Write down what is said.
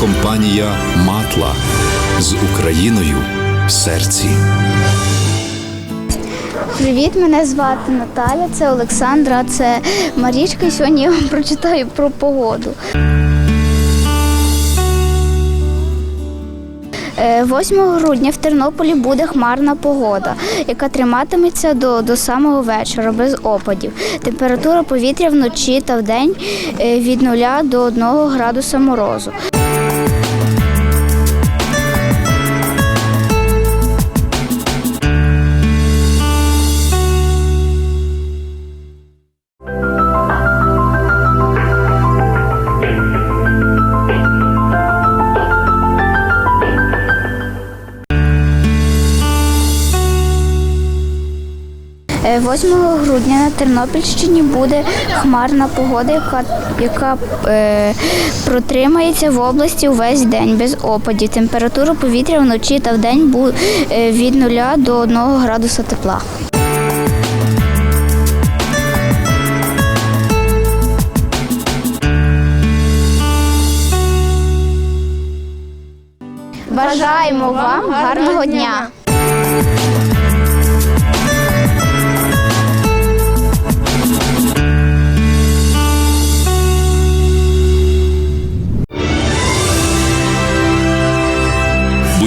компанія Матла з Україною в серці. Привіт, мене звати Наталя, це Олександра, це Марічка. І Сьогодні я вам прочитаю про погоду. Е, 8 грудня в Тернополі буде хмарна погода, яка триматиметься до, до самого вечора без опадів. Температура повітря вночі та вдень е, від 0 до 1 градуса морозу. 8 грудня на Тернопільщині буде хмарна погода, яка, яка е, протримається в області увесь день без опадів. Температура повітря вночі та вдень буде е, від 0 до 1 градуса тепла. Бажаємо вам гарного дня!